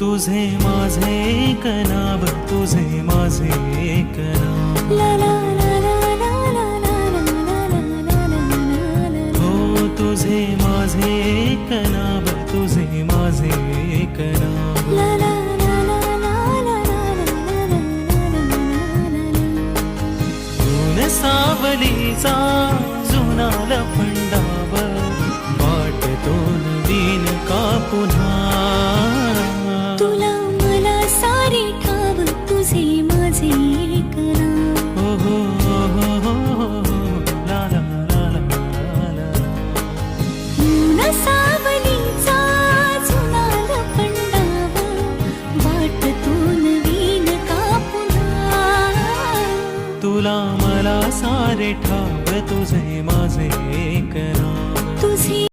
तुझे माझे एक नाव तुझे माझे एक नाव हो तुझे माझे एक नाव तुझे माझे एक नाव सावलीचा तुला मला सारे ठाव तुझे माझे.